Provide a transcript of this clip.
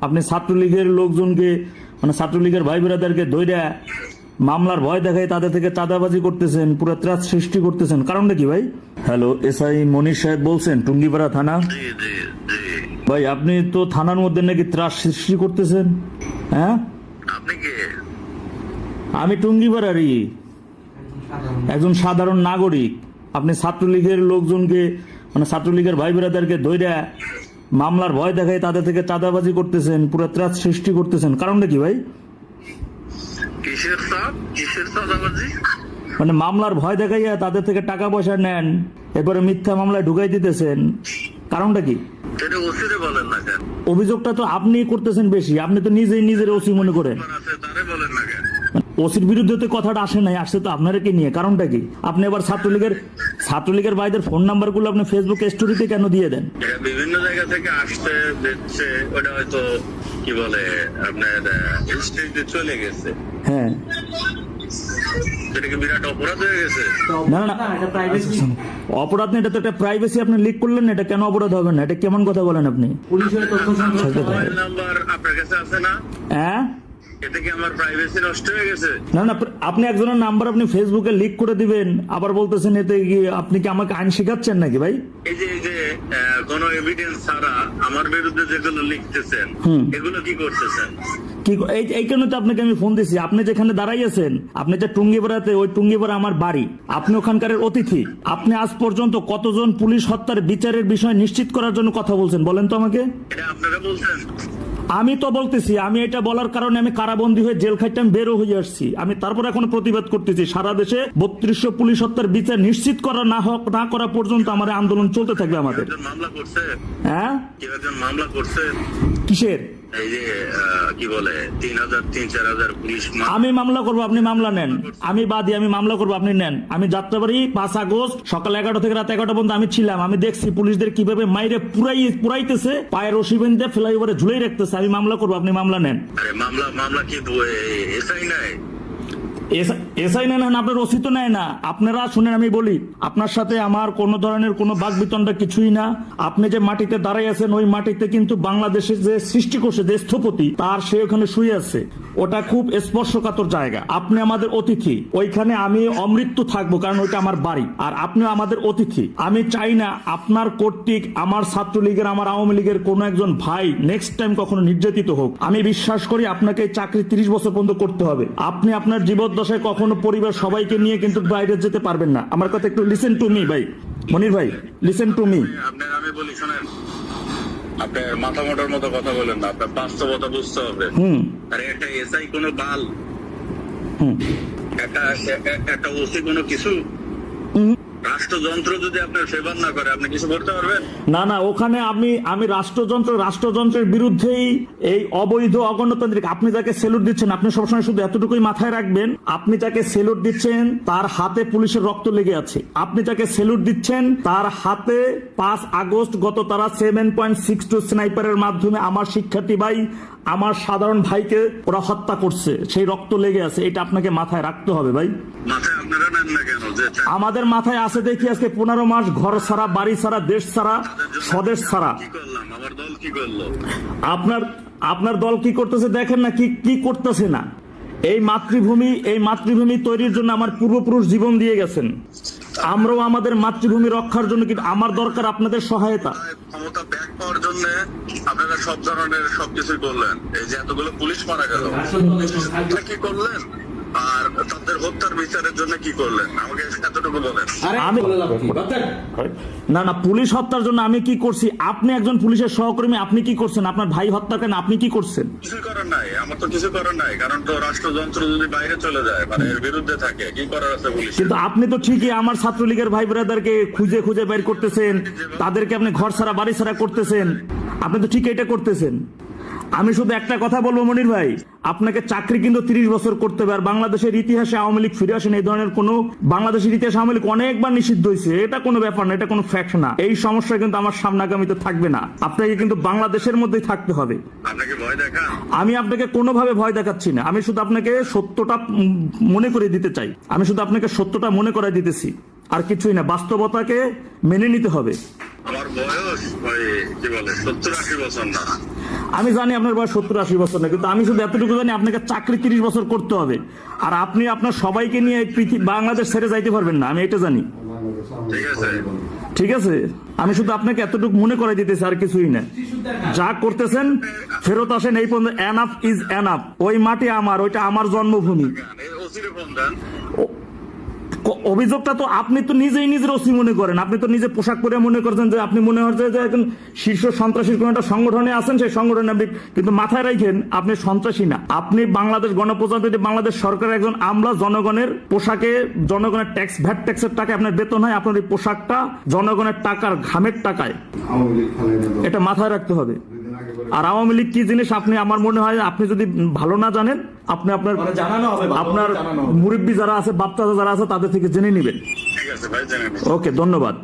আপনি ছাত্রলীগের লোকজনকে মানে ছাত্রলীগের ভাই বোনেদেরকে ধৈর্য মামলার ভয় দেখায় তাদের থেকে চাঁদাবাজি করতেছেন পুরো ত্রাস সৃষ্টি করতেছেন। কারণটা কি ভাই? হ্যালো এসআই মনির সাহেব বলছেন টুঙ্গিপাড়া থানা? ভাই আপনি তো থানার মধ্যে নাকি ত্রাস সৃষ্টি করতেছেন? হ্যাঁ? আমি টুঙ্গিপাড়ারই। একজন সাধারণ নাগরিক। আপনি ছাত্রলীগের লোকজনকে মানে ছাত্রলীগের ভাই বোনেদেরকে ধৈর্য মামলার ভয় দেখায় তাদের থেকে চাঁদাবাজি করতেছেন পুরো ত্রাস সৃষ্টি করতেছেন। কারণটা কি ভাই? মানে মামলার ভয় দেখাইয়া তাদের থেকে টাকা পয়সা নেন এরপরে মিথ্যা মামলায় ঢুকাই দিতেছেন। কারণটা কি? অভিযোগটা তো আপনি করতেছেন বেশি আপনি তো নিজেই নিজের ওসি মনে করেন। ওসির বিরুদ্ধে তো কথাটা আসে নাই আসছে তো আপনারা কি নিয়ে কারণটা কি? আপনি আবার ছাত্রলীগের ছাত্রলীগের ভাইদের ফোন নাম্বারগুলো আপনি ফেসবুক স্টোরিতে কেন দিয়ে দেন? বিভিন্ন জায়গা থেকে আসতে দিচ্ছে ওটা হয়তো কি বলে আপনার স্টেজে চলে গেছে। হ্যাঁ। এটা কি বিরাট অপরাধ হয়ে গেছে? না না না অপরাধ না এটা তো একটা প্রাইভেসি আপনি লিক করলেন এটা কেন অপরাধ হবে না? এটা কেমন কথা বলেন আপনি? পুলিশের তথ্য সংগ্রহ আচ্ছা, মোবাইল নাম্বার আপনার কাছে আছে না? হ্যাঁ? এতে কি আমার প্রাইভেসি নষ্ট হয়ে গেছে? না না আপনি একজনের নাম্বার আপনি ফেসবুকে লিক করে দিবেন আবার বলতেছেন এতে কি আপনি কি আমাকে আইন শেখাচ্ছেন নাকি ভাই? এই যে এই যে কোনো এভিডেন্স ছাড়া আমার বিরুদ্ধে যেগুলো লিখতেছেন এগুলো কি করতেছেন? কি এই এই কারণে তো আপনাকে আমি ফোন দিছি। আপনি যেখানে দাঁড়াই আছেন আপনি যে টুঙ্গিপাড়াতে ওই টুঙ্গিপাড়া আমার বাড়ি আপনি ওখানকার অতিথি আপনি আজ পর্যন্ত কতজন পুলিশ হত্যার বিচারের বিষয় নিশ্চিত করার জন্য কথা বলছেন বলেন তো আমাকে। এটা আপনারা বলছেন? আমি তো বলতেছি আমি এটা বলার কারণে আমি কারাবন্দী হয়ে জেল খাইতে আমি বেরো হয়ে আসছি। আমি তারপর এখন প্রতিবাদ করতেছি। সারা দেশে বত্রিশশো পুলিশ হত্যার বিচার নিশ্চিত করা না হোক না করা পর্যন্ত আমার আন্দোলন চলতে থাকবে আমাদের। মামলা করছে? হ্যাঁ? মামলা করছে? কিসের? আমি মামলা করব আপনি মামলা নেন। আমি বাদী আমি মামলা করব আপনি নেন। আমি যাত্রাবাড়ি পাঁচ আগস্ট সকাল এগারোটা থেকে রাত এগারোটা পর্যন্ত আমি ছিলাম। আমি দেখছি পুলিশদের কীভাবে মাইরে পুরাই পুরাইতেছে পায়ের রশি বেঁধে ফ্লাইওভারে ঝুলেই রাখতেছে। আমি মামলা করব আপনি মামলা নেন। মামলা মামলা কি এসআই নাই? এসআই নেন আপনার তো নেয় না। আপনারা শুনেন, আমি বলি, আপনার সাথে আমার কোনো ধরনের কোনো বাগবিতণ্ডা কিছুই না। আপনি যে মাটিতে দাঁড়াই আছেন, ওই মাটিতে কিন্তু বাংলাদেশে যে সৃষ্টি করছে যে স্থপতি, তার সে ওখানে শুয়ে আছে। ওটা খুব স্পর্শকাতর জায়গা। আপনি আমাদের অতিথি। ওইখানে আমি অমৃত্যু থাকব, কারণ ওইটা আমার বাড়ি। আর আপনি আমাদের অতিথি। আমি চাই না আপনার কর্তৃক, আমার ছাত্রলীগের, আমার আওয়ামী লীগের কোনো একজন ভাই নেক্সট টাইম কখনো নির্যাতিত হোক। আমি বিশ্বাস করি, আপনাকে চাকরি তিরিশ বছর পর্যন্ত করতে হবে। আপনি আপনার জীবদ্দশায় কখনো পরিবার সবাইকে নিয়ে কিন্তু বাইরে যেতে পারবেন না। আমার কথা একটু লিসেন টু মি ভাই। মনির ভাই লিসেন টু মি আপনার আমি বলি শুনেন। আপনার মাথা মোটার মতো কথা বলেন না। আপনার বাস্তবতা বুঝতে হবে। হুম। আরে একটা এসআই কোনো বাল হুম। একটা একটা ওসি কোনো কিছু? হুম। রাষ্ট্রযন্ত্র যদি আপনার ফেভার না করে আপনি কিছু করতে পারবেন? না না ওখানে আমি আমি রাষ্ট্রযন্ত্র রাষ্ট্রযন্ত্রের বিরুদ্ধেই এই অবৈধ অগণতান্ত্রিক আপনি যাকে সেলুট দিচ্ছেন আপনি সবসময় শুধু এতটুকুই মাথায় রাখবেন আপনি যাকে সেলুট দিচ্ছেন তার হাতে পুলিশের রক্ত লেগে আছে। আপনি যাকে সেলুট দিচ্ছেন তার হাতে পাঁচ আগস্ট গত তারা সেভেন পয়েন্ট সিক্স টু স্নাইপারের মাধ্যমে আমার শিক্ষার্থী ভাই আমার সাধারণ ভাইকে ওরা হত্যা করছে। সেই রক্ত লেগে আছে। এটা আপনাকে মাথায় রাখতে হবে ভাই। মাথায় আপনারা নেন না কেন? আমাদের মাথায় আছে দেখি আজকে পনেরো মাস ঘর ছাড়া বাড়ি ছাড়া দেশ ছাড়া স্বদেশ ছাড়া। আপনার আপনার দল কি করতেছে দেখেন না কি কি করতেছে না। এই মাতৃভূমি এই মাতৃভূমি তৈরির জন্য আমার পূর্বপুরুষ জীবন দিয়ে গেছেন। আমরাও আমাদের মাতৃভূমি রক্ষার জন্য কিন্তু আমার দরকার আপনাদের সহায়তা। ক্ষমতা ব্যাক পাওয়ার জন্য আপনারা সব ধরনের সবকিছুই করলেন। এই যে এতগুলো পুলিশ মারা গেল। কি করলেন? হত্যার বিচারের জন্য কি করলেন? আমাকে এতটুকু বলেন। আমি- বলে লাভ কি? বাচ্চা না না পুলিশ হত্যার জন্য আমি কি করছি? আপনি একজন পুলিশের সহকর্মী আপনি কি করছেন? আপনার ভাই হত্যা কেন আপনি কি করছেন? কিছু করার নাই আমার তো কিছু করার নাই কারণ তো রাষ্ট্রযন্ত্র যদি বাইরে চলে যায় মানে এর বিরুদ্ধে থাকে কি করার আছে পুলিশ? কিন্তু আপনি তো ঠিকই আমার ছাত্রলীগের ভাই ব্রাদারকে খুঁজে খুঁজে বের করতেছেন তাদেরকে আপনি ঘর ছাড়া বাড়ি ছাড়া করতেছেন আপনি তো ঠিক এটা করতেছেন। আমি শুধু একটা কথা বলব মনির ভাই। আপনাকে চাকরি কিন্তু তিরিশ বছর করতে হবে আর বাংলাদেশের ইতিহাসে আওয়ামী লীগ ফিরে আসেন এই ধরনের কোনো বাংলাদেশের ইতিহাসে আওয়ামী লীগ অনেকবার নিষিদ্ধ হয়েছে। এটা কোনো ব্যাপার না এটা কোনো ফ্যাক্ট না। এই সমস্যা কিন্তু আমার সামনে আগামীতে থাকবে না। আপনাকে কিন্তু বাংলাদেশের মধ্যেই থাকতে হবে। আপনাকে আমি আপনাকে কোনোভাবে ভয় দেখাচ্ছি না। আমি শুধু আপনাকে সত্যটা মনে করে দিতে চাই। আমি শুধু আপনাকে সত্যটা মনে করে দিতেছি। আর কিছুই না বাস্তবতাকে মেনে নিতে হবে। আমার বয়স কি বলে সত্তর আশি বছর না। আমি জানি আপনার বয়স সত্তর আশি বছর না কিন্তু আমি শুধু এতটুকু জানি আপনাকে চাকরি তিরিশ বছর করতে হবে। আর আপনি আপনার সবাইকে নিয়ে বাংলাদেশ ছেড়ে যাইতে পারবেন না আমি এটা জানি। ঠিক আছে। আমি শুধু আপনাকে এতটুকু মনে করে দিতেছি আর কিছুই না। যা করতেছেন ফেরত আসেন এই পর্যন্ত এনাফ ইজ এনাফ ওই মাটি আমার ওইটা আমার জন্মভূমি এই ওসিরে ফোন দেন ও- ক- অভিযোগটা তো আপনি তো নিজেই নিজের ওসি মনে করেন। আপনি তো নিজে পোশাক পরে মনে করছেন যে আপনি মনে হচ্ছে যে এখন শীর্ষ সন্ত্রাসীর কোন একটা সংগঠনে আছেন সেই সংগঠনে আপনি কিন্তু মাথায় রাখেন আপনি সন্ত্রাসী না। আপনি বাংলাদেশ গণপ্রজাতন্ত্রী বাংলাদেশ সরকারের একজন আমলা জনগণের পোশাকে জনগণের ট্যাক্স ভ্যাট ট্যাক্সের টাকা আপনার বেতন হয় আপনার এই পোশাকটা জনগণের টাকার ঘামের টাকায়। এটা মাথায় রাখতে হবে। আর আওয়ামী লীগ কি জিনিস আপনি আমার মনে হয় আপনি যদি ভালো না জানেন আপনি আপনার মানে জানানো হবে, আপনার মুরব্বী যারা আছে বাপ্তা যারা আছে তাদের থেকে জেনে নেবেন। ঠিক আছে ভাই জেনে নিন ওকে ধন্যবাদ।